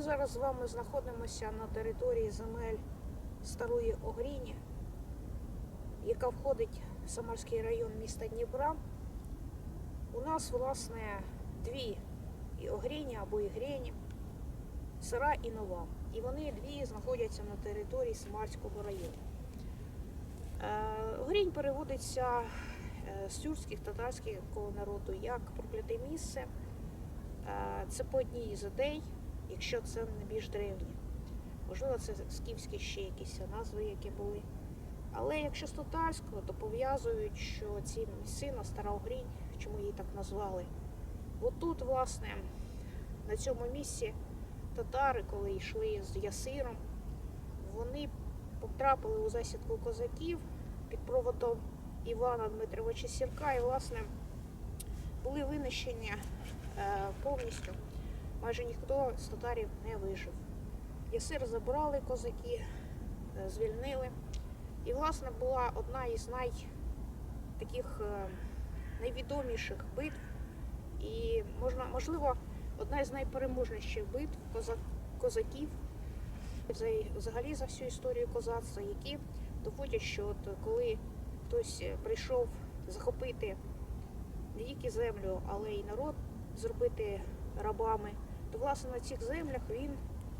Ми зараз з вами знаходимося на території земель Старої Огріні, яка входить в Самарський район міста Дніпра. У нас, власне, дві і Огріні або Ігрені, Сара і Нова. І вони дві знаходяться на території Самарського району. Е, Огрінь переводиться е, з тюркських татарського народу як прокляте місце. Е, Це по одній із ідей, якщо це не більш древні. Можливо, це скіфські ще якісь назви, які були. Але якщо з татарського, то пов'язують, що ці місцина Стара Огрінь, чому її так назвали. От тут, власне, на цьому місці татари, коли йшли з Ясиром, вони потрапили у засідку козаків під проводом Івана Дмитровича Сірка і, власне, були винищені е, повністю. Майже ніхто з татарів не вижив. Ясир забрали козаки, е, звільнили. І, власне, була одна із най таких е, найвідоміших битв. І можна, можливо, одна із найпереможніших битв коза- козаків взагалі за всю історію козацтва, які доводять, що от коли хтось е, прийшов захопити не тільки землю, але й народ зробити рабами, то власне на цих землях він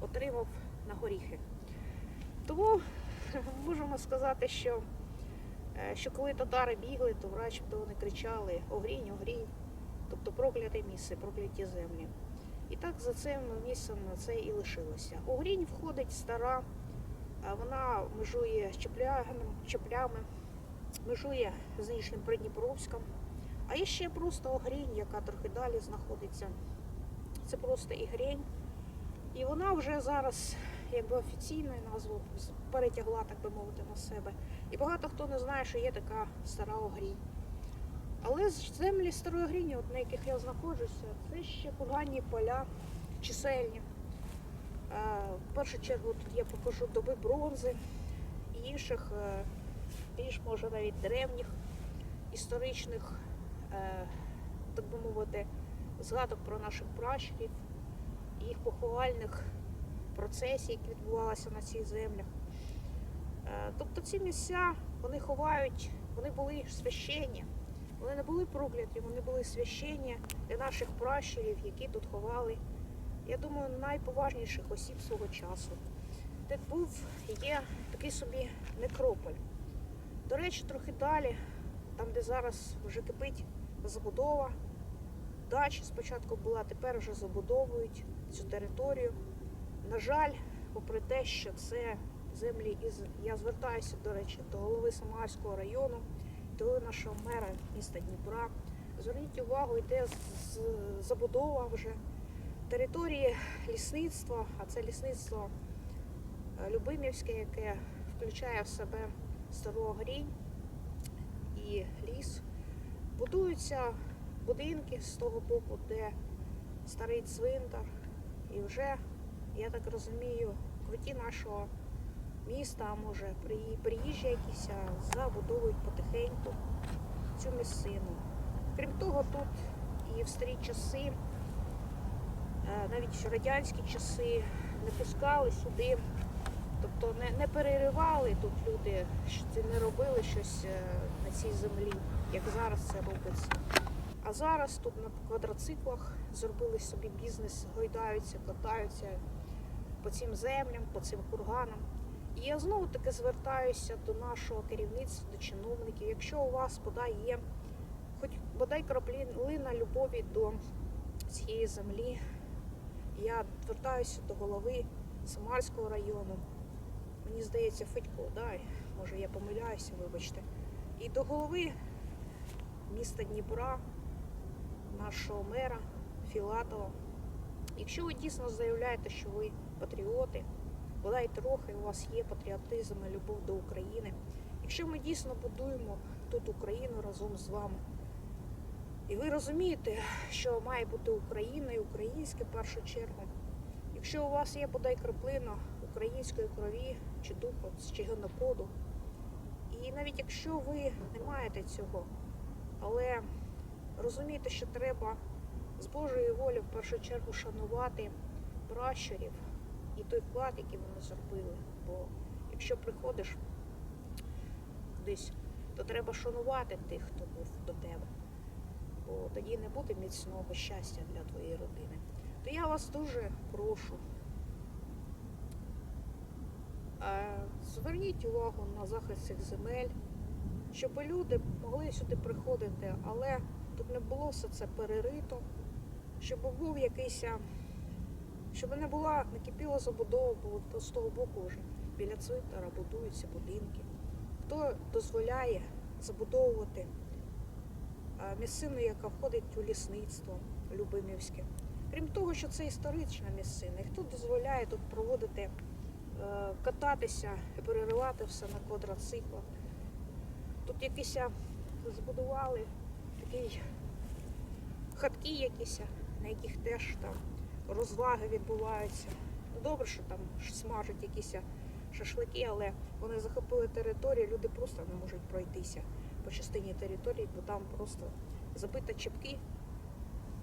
отримав на горіхи. Тому можемо сказати, що, е, що коли татари бігли, то врач то вони кричали Огрінь, огрінь, тобто прокляте місце, прокляті землі. І так за цим місцем це і лишилося. Огрінь входить стара, вона межує з Чеплями, межує з нинішнім Придніпровськом. А є ще просто Огрінь, яка трохи далі знаходиться. Це просто Ігрень. І вона вже зараз якби офіційною назву перетягла, так би мовити, на себе. І багато хто не знає, що є така стара Огрінь. Але з землі старої Огріні, от на яких я знаходжуся, це ще погані поля чисельні. Е, В першу чергу тут я покажу доби бронзи і інших, е, більш може навіть древніх історичних, е, так би мовити, згадок про наших пращурів, їх поховальних процесій, які відбувалися на цих землях. Е, Тобто ці місця вони ховають, вони були священні, вони не були прокляті, вони були священні для наших пращурів, які тут ховали, я думаю, найповажніших осіб свого часу. Де був є такий собі некрополь. До речі, трохи далі, там, де зараз вже кипить забудова, дача спочатку була, тепер вже забудовують цю територію. На жаль, попри те, що це землі із. Я звертаюся, до речі, до голови Самарського району, до нашого мера міста Дніпра. Зверніть увагу, йде забудова вже території лісництва, а це лісництво е, Любимівське, яке включає в себе стару Огрінь і ліс. Будуються будинки з того боку, де старий цвинтар. І вже, я так розумію, круті нашого міста, а може приї- приїжджі якісь забудовують потихеньку цю місцину. Крім того, тут і в старі часи, е, навіть радянські часи, не пускали сюди, тобто не, не переривали тут люди, що не робили щось е, на цій землі, як зараз це робиться. А зараз тут на квадроциклах зробили собі бізнес, гойдаються, катаються по цим землям, по цим курганам. І я знову таки звертаюся до нашого керівництва, до чиновників. Якщо у вас бодай є хоч бодай краплина любові до цієї землі, я звертаюся до голови Самарського району. Мені здається, Федько, да? може я помиляюся, вибачте. І до голови міста Дніпра, нашого мера Філатова. Якщо ви дійсно заявляєте, що ви патріоти, бодай трохи у вас є патріотизм і любов до України. Якщо ми дійсно будуємо тут Україну разом з вами, і ви розумієте, що має бути Україна і українське в першу чергу. Якщо у вас є бодай краплина української крові чи духу, чи генокоду, і навіть якщо ви не маєте цього, але розумієте, що треба з Божої волі в першу чергу шанувати пращурів, і той вклад, який вони зробили. Бо якщо приходиш кудись, то треба шанувати тих, хто був до тебе. Бо тоді не буде міцного щастя для твоєї родини. То я вас дуже прошу. е, Зверніть увагу на захист цих земель, щоб люди могли сюди приходити, але тут не було все це перерито, щоб був якийсь, щоб не була не кипіла забудова, бо з того боку вже біля цвинтара будуються будинки. Хто дозволяє забудовувати місцину, яка входить у лісництво Любимівське? Крім того, що це історична місцина, і хто дозволяє тут проводити, е, кататися переривати все на квадроциклах. Тут якісь збудували такі хатки якісь, на яких теж там розваги відбуваються. Ну, Добре, що там смажуть якісь шашлики, але вони захопили територію, люди просто не можуть пройтися по частині території, бо там просто забито чіпки.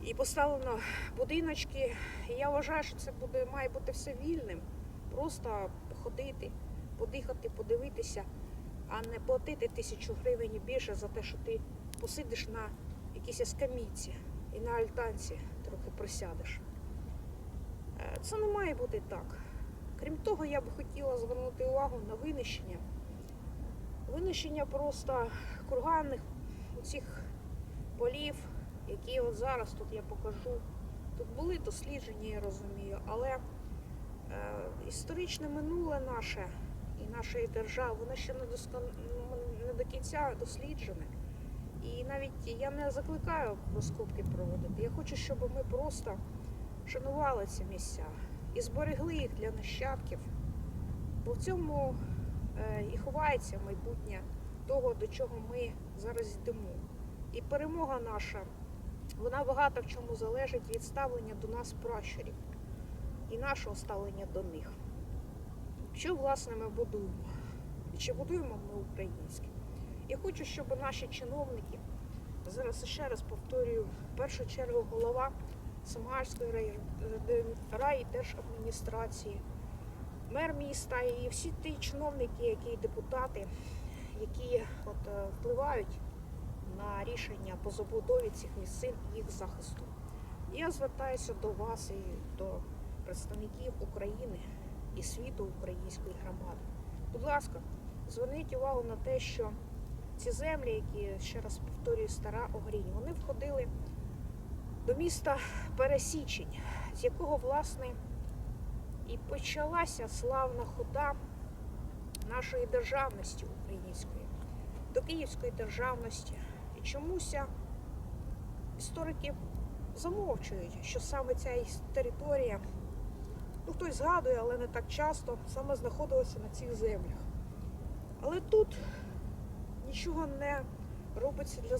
І поставлено будиночки. І я вважаю, що це буде, має бути все вільним. Просто походити, подихати, подивитися, а не платити тисячу гривень більше за те, що ти посидиш на якійсь скамійці і на альтанці трохи присядеш. Е, Це не має бути так. Крім того, я би хотіла звернути увагу на винищення. Винищення просто курганних цих полів, які от зараз тут я покажу. Тут були дослідження, я розумію, але е, історичне минуле наше і нашої держави, воно ще не, доскон... не до кінця досліджене. І навіть я не закликаю розкопки проводити. Я хочу, щоб ми просто шанували ці місця і зберегли їх для нащадків. Бо в цьому е, і ховається майбутнє того, до чого ми зараз йдемо. І перемога наша, вона багато в чому залежить від ставлення до нас пращурів і нашого ставлення до них. Що, власне, ми будуємо? І чи будуємо ми українське? Я хочу, щоб наші чиновники, зараз ще раз повторюю, в першу чергу голова Самарської рай- райдержадміністрації, мер міста і всі ті чиновники, які депутати, які от, е, впливають на рішення по забудові цих місцин і їх захисту. Я звертаюся до вас і до представників України і світу української громади. Будь ласка, зверніть увагу на те, що ці землі, які ще раз повторюю, стара Огрінь, вони входили до міста Пересічень, з якого, власне, і почалася славна хода нашої державності української, до Київської державності. І чомусь історики замовчують, що саме ця територія, ну хтось згадує, але не так часто, саме знаходилася на цих землях. Але тут нічого не робиться для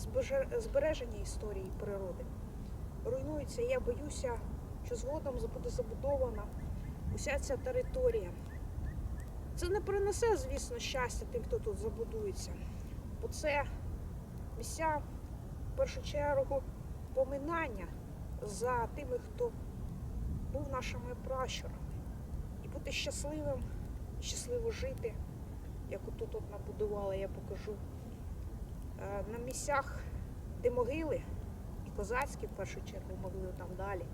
збереження історії природи. Руйнується, я боюся, що згодом буде забудована уся ця територія. Це не принесе, звісно, щастя тим, хто тут забудується. Бо це місця, в першу чергу, поминання за тими, хто був нашими пращурами. І бути щасливим, щасливо жити, як отут от набудували, я покажу. Е, На місцях, де могили, і козацькі в першу чергу могили там далі,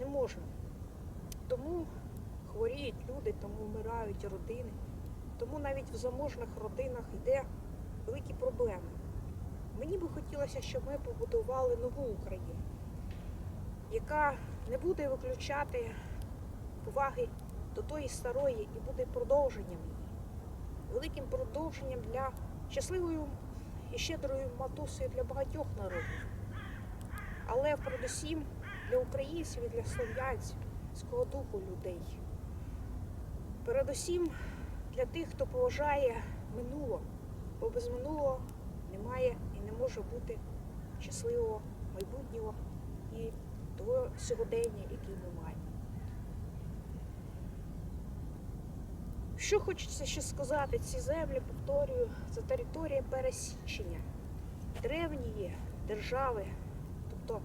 не можна. Тому хворіють люди, тому вмирають родини. Тому навіть в заможних родинах йде великі проблеми. Мені би хотілося, щоб ми побудували нову Україну, яка не буде виключати поваги до тої старої і буде продовженням її, великим продовженням для щасливої і щедрої матусею для багатьох народів. Але передусім для українців і для слов'янців, свого духу людей. Передусім для тих, хто поважає минуло, бо без минулого немає і не може бути щасливого майбутнього і того сьогодення, який ми маємо. Що хочеться ще сказати, ці землі, повторюю, це територія пересічення древньої держави, тобто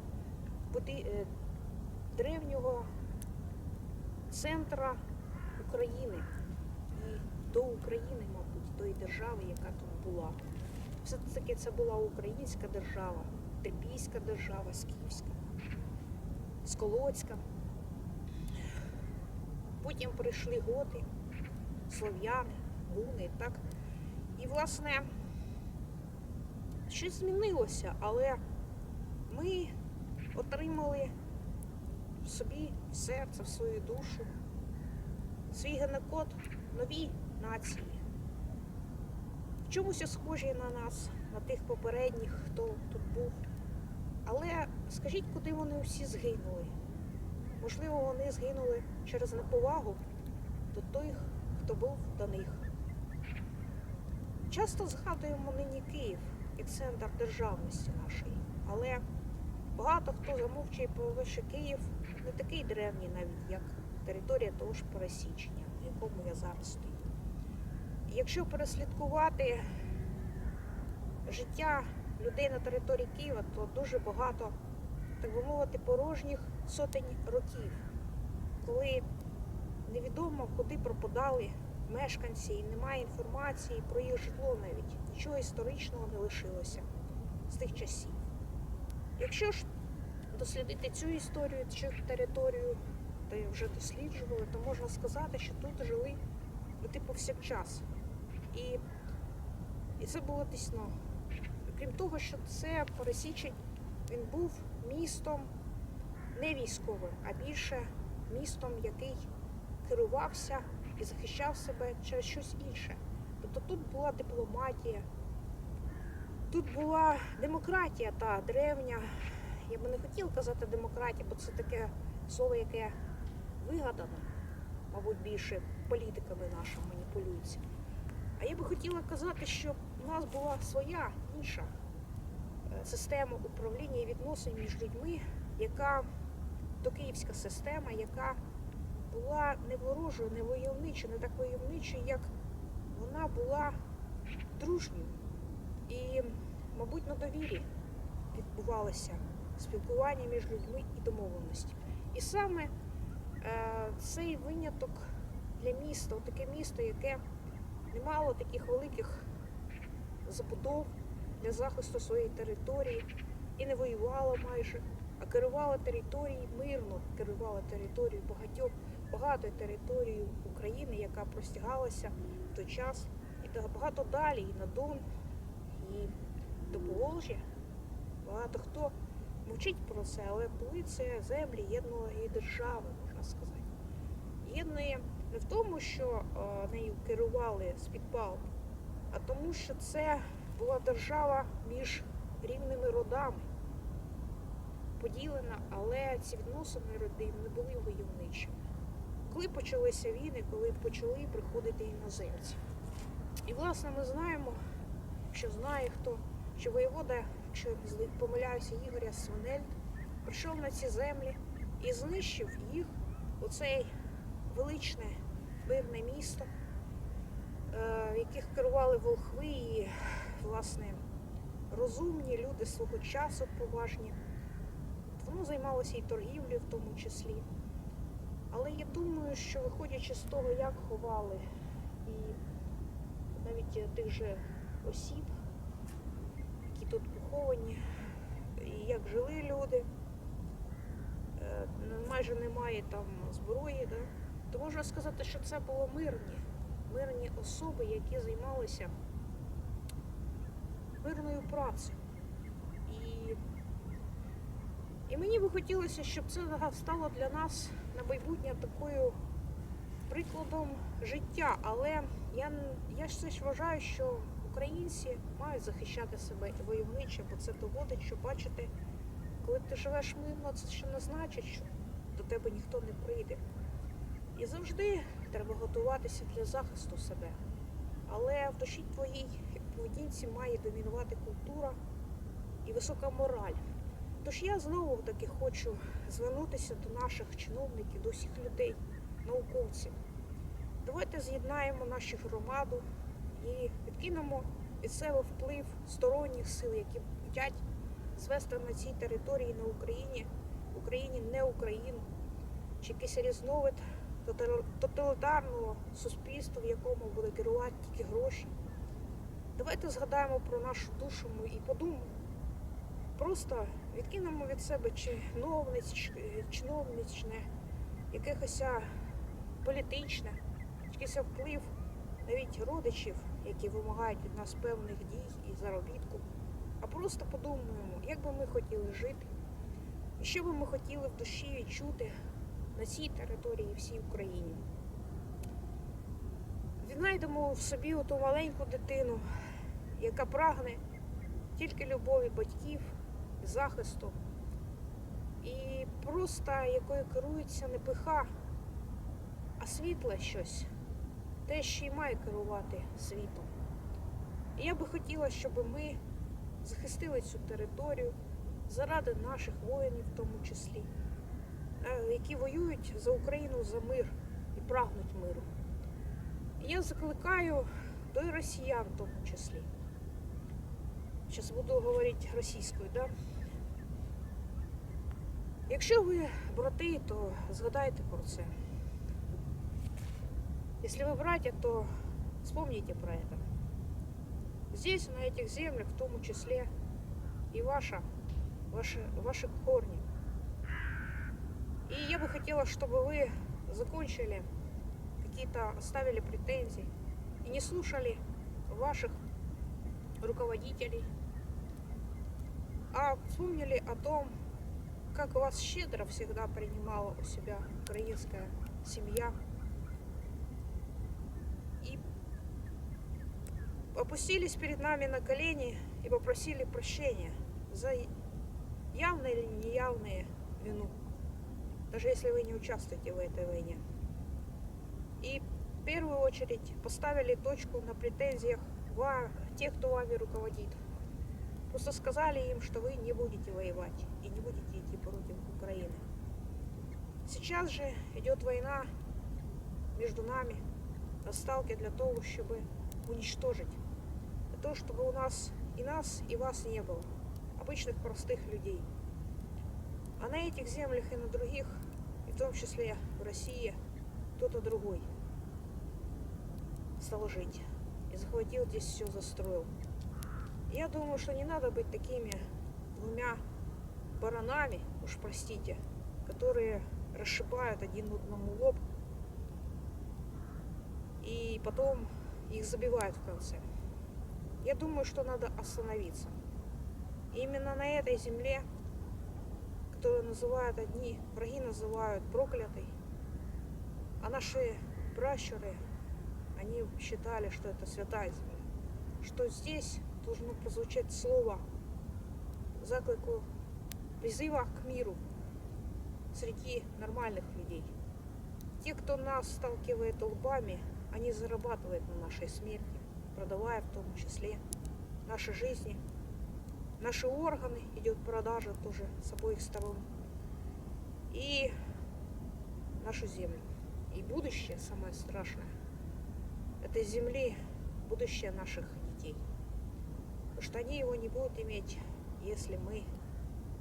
е, древнього центра України і до України, мабуть, тої держави, яка тут була. Все-таки це була українська держава, Трипільська держава, Скіфська, Сколоцька. Потім прийшли готи, слов'яни, гуни, так. І, власне, щось змінилося, але ми отримали в собі в серце, в свою душу, свій генокод нові нації. В чомусь схожі на нас, на тих попередніх, хто тут був. Але скажіть, куди вони всі згинули? Можливо, вони згинули через неповагу був до них. Часто згадуємо нині Київ як центр державності нашої, але багато хто замовчує про що Київ не такий древній навіть, як територія того ж пересічення, на якому я зараз стою. Якщо переслідкувати життя людей на території Києва, то дуже багато, так би мовити, порожніх сотень років, коли невідомо куди пропадали мешканці і немає інформації про їх житло навіть. Нічого історичного не лишилося з тих часів. Якщо ж дослідити цю історію, цю територію, й вже досліджували, то можна сказати, що тут жили люди повсякчас. І, і це було дійсно. Крім того, що це пересічень, він був містом не військовим, а більше містом, який керувався і захищав себе через щось інше. Тобто тут була дипломатія, тут була демократія та древня. Я би не хотіла казати демократія, бо це таке слово, яке вигадано, мабуть, більше політиками нашими маніпулюється. А я би хотіла казати, що у нас була своя інша е, система управління і відносин між людьми, яка докиївська система, яка була не ворожою, не войовничою, не так войовничою, як вона була дружньою. І, мабуть, на довірі відбувалося спілкування між людьми і домовленості. І саме е, цей виняток для міста, таке місто, яке не мало таких великих забудов для захисту своєї території і не воювало майже, а керувала територією мирно, керувала територією багатьох, багатою територією України, яка простягалася в той час і багато далі, і на Дон, і до Поволжя. Багато хто мовчить про це, але були це землі єдної держави, можна сказати. Єдної не в тому, що е, нею керували з-під палки, а тому, що це була держава між рівними родами, поділена, але ці відносини родин не були войовничими. Коли почалися війни, коли почали приходити іноземці. І, власне, ми знаємо, що знає хто, що воєвода, якщо я помиляюся, Ігоря Свинель прийшов на ці землі і знищив їх оцей величне мирне місто, е, в яких керували волхви і, власне, розумні люди свого часу поважні. Воно займалося і торгівлею в тому числі. Але я думаю, що виходячи з того, як ховали і навіть тих же осіб, які тут поховані, і як жили люди, е, майже немає там зброї, да? то можна сказати, що це було мирні, мирні особи, які займалися мирною працею. І, і мені би хотілося, щоб це стало для нас на майбутнє такою прикладом життя. Але я, я все ж вважаю, що українці мають захищати себе войовниче, бо це доводить, що бачите, коли ти живеш мирно, це ще не значить, що до тебе ніхто не прийде. І завжди треба готуватися для захисту себе. Але в душі твоїй поведінці має домінувати культура і висока мораль. Тож я знову таки хочу звернутися до наших чиновників, до всіх людей, науковців. Давайте з'єднаємо нашу громаду і відкинемо від себе вплив сторонніх сил, які хочуть звести на цій території на Україні, Україні не Україну, чи якийсь різновид тоталітарного суспільства, в якому буде керувати тільки гроші. Давайте згадаємо про нашу душу і подумаємо. Просто відкинемо від себе чиновниць, чиновничне, якихось політичне, якийсь вплив навіть родичів, які вимагають від нас певних дій і заробітку. А просто подумаємо, як би ми хотіли жити, і що би ми хотіли в душі відчути на цій території всій Україні. Віднайдемо в собі ту маленьку дитину, яка прагне тільки любові батьків, захисту, і просто якою керується не пиха, а світле щось, те, що й має керувати світом. І я би хотіла, щоб ми захистили цю територію заради наших воїнів, в тому числі, е, які воюють за Україну за мир і прагнуть миру. І я закликаю до і росіян в тому числі. Зараз буду говорити російською, да? Якщо ви брати, то згадайте про це. Если вы братья, то вспомните про это. Здесь, на этих землях, в том числе, и ваша, ваши, ваши корни. И я бы хотела, чтобы вы закончили какие-то, оставили претензии и не слушали ваших руководителей, а вспомнили о том, как вас щедро всегда принимала у себя украинская семья. И опустились перед нами на колени и попросили прощения за явные или неявные вину, даже если вы не участвуете в этой войне. И в первую очередь поставили точку на претензиях тех, кто вами руководит. Просто сказали им, что вы не будете воевать и не будете идти против Украины. Сейчас же идет война между нами на сталке для того, чтобы уничтожить. Для того, чтобы у нас и нас, и вас не было. Обычных простых людей. А на этих землях и на других, и в том числе в России, кто-то другой стал жить. И захватил здесь все, застроил. Я думаю, что не надо быть такими двумя баранами, уж простите, которые расшибают один одному лоб и потом их забивают в конце. Я думаю, что надо остановиться. И именно на этой земле, которую называют одни, враги называют проклятой, а наши пращуры, они считали, что это святая земля, что здесь должно прозвучать слово, заклику призыва к миру среди нормальных людей. Те, кто нас сталкивает лбами, они зарабатывают на нашей смерти, продавая в том числе наши жизни, наши органы, идет продажа тоже с обоих сторон, и нашу землю. И будущее, самое страшное, этой земли, будущее наших что они его не будут иметь, если мы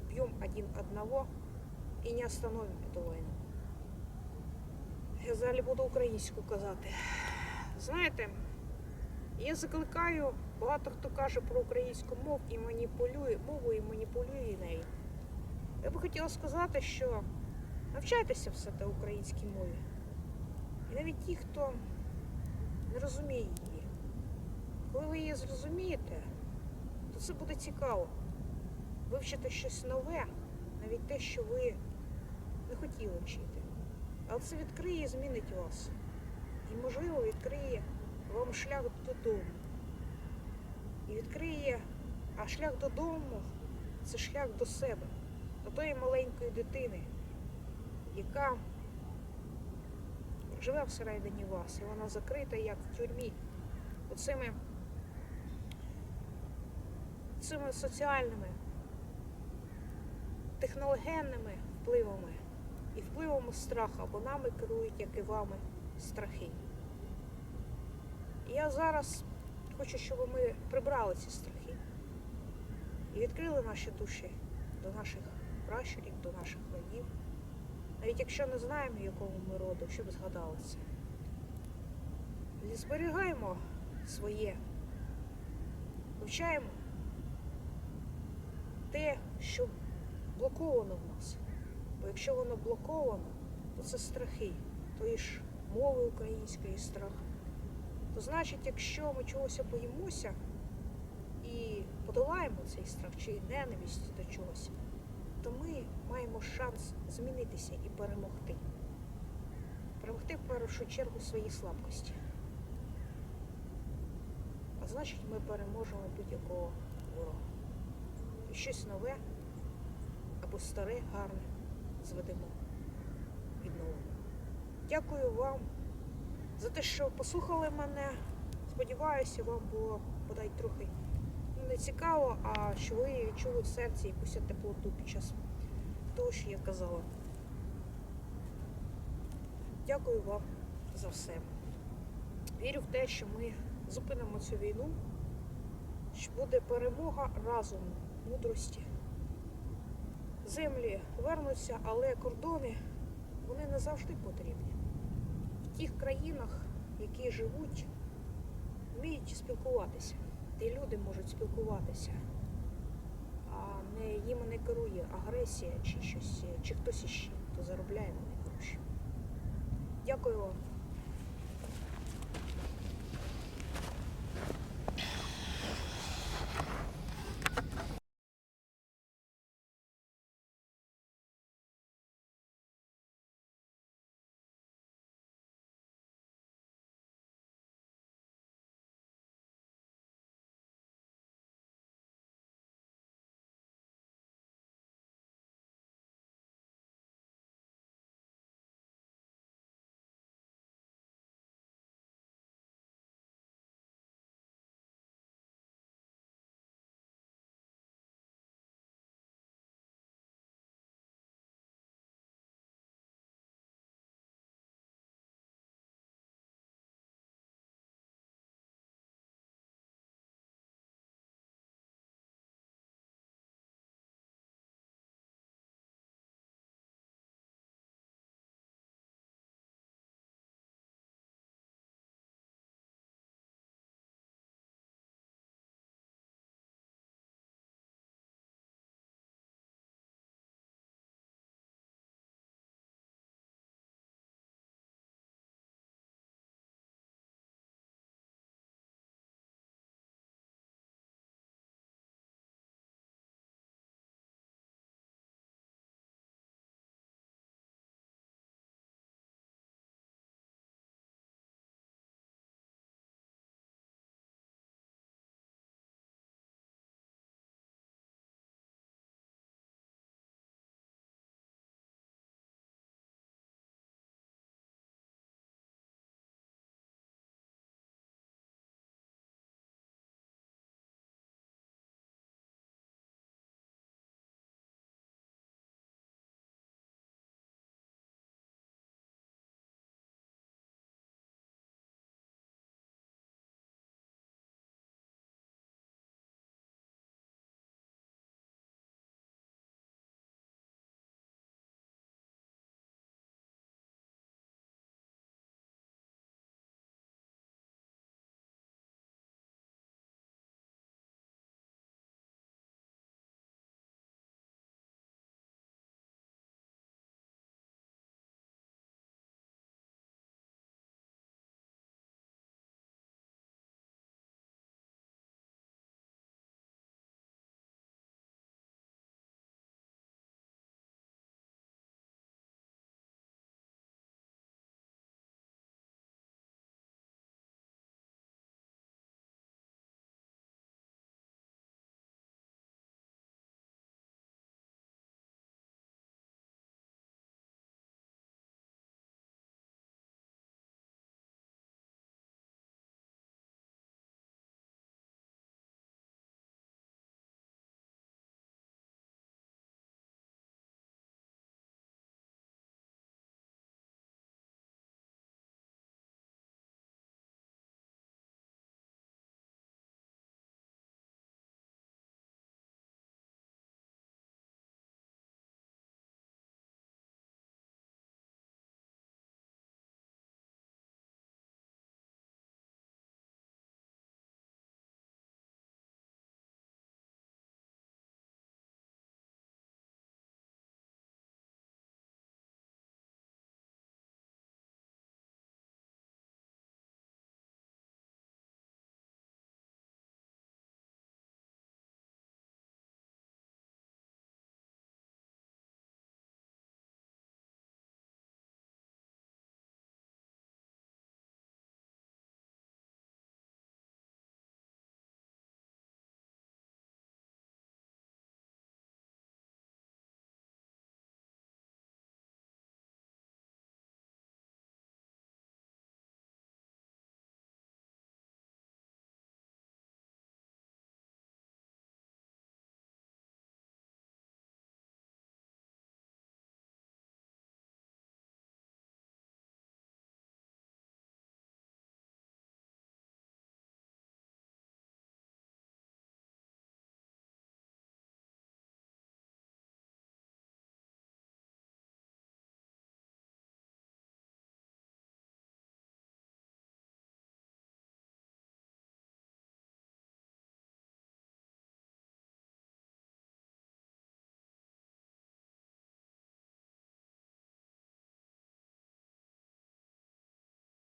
бьем один одного і не остановимо эту війну. Я взагалі буду українську казати. Знаєте, я закликаю, багато хто каже про українську мову і маніпулює мову і маніпулює нею. Я би хотіла сказати, що навчайтеся все те українській мові. І навіть ті, хто не розуміє її. Коли ви її зрозумієте, це буде цікаво. Вивчити щось нове, навіть те, що ви не хотіли вчити. Але це відкриє і змінить вас. І, можливо, відкриє вам шлях додому. І відкриє, а шлях додому це шлях до себе, до тої маленької дитини, яка живе всередині вас, і вона закрита, як в тюрмі, оцими цими соціальними, технологенними впливами і впливами страху, бо нами керують, як і вами, страхи. І я зараз хочу, щоб ми прибрали ці страхи і відкрили наші душі до наших пращурів, до наших родів, Навіть якщо не знаємо, якого ми роду, щоб згадали це. Зберігаємо своє, вивчаємо те, що блоковано в нас. Бо якщо воно блоковано, то це страхи, тої ж мови української страх. То значить, якщо ми чогось боїмося і подолаємо цей страх чи ненависть до чогось, то ми маємо шанс змінитися і перемогти. Перемогти в першу чергу свої слабкості. А значить, ми переможемо будь-якого ворога. Щось нове або старе, гарне зведемо відновимо. Дякую вам за те, що послухали мене. Сподіваюся, вам було бодай трохи ну, не цікаво, а що ви відчули в серці якусь теплоту під час того, що я казала. Дякую вам за все. Вірю в те, що ми зупинимо цю війну, що буде перемога разом, мудрості. Землі вернуться, але кордони вони не завжди потрібні. В тих країнах, які живуть, вміють спілкуватися. Де люди можуть спілкуватися, а не їм не керує агресія чи щось, чи хтось іще, хто заробляє на них гроші. Дякую вам.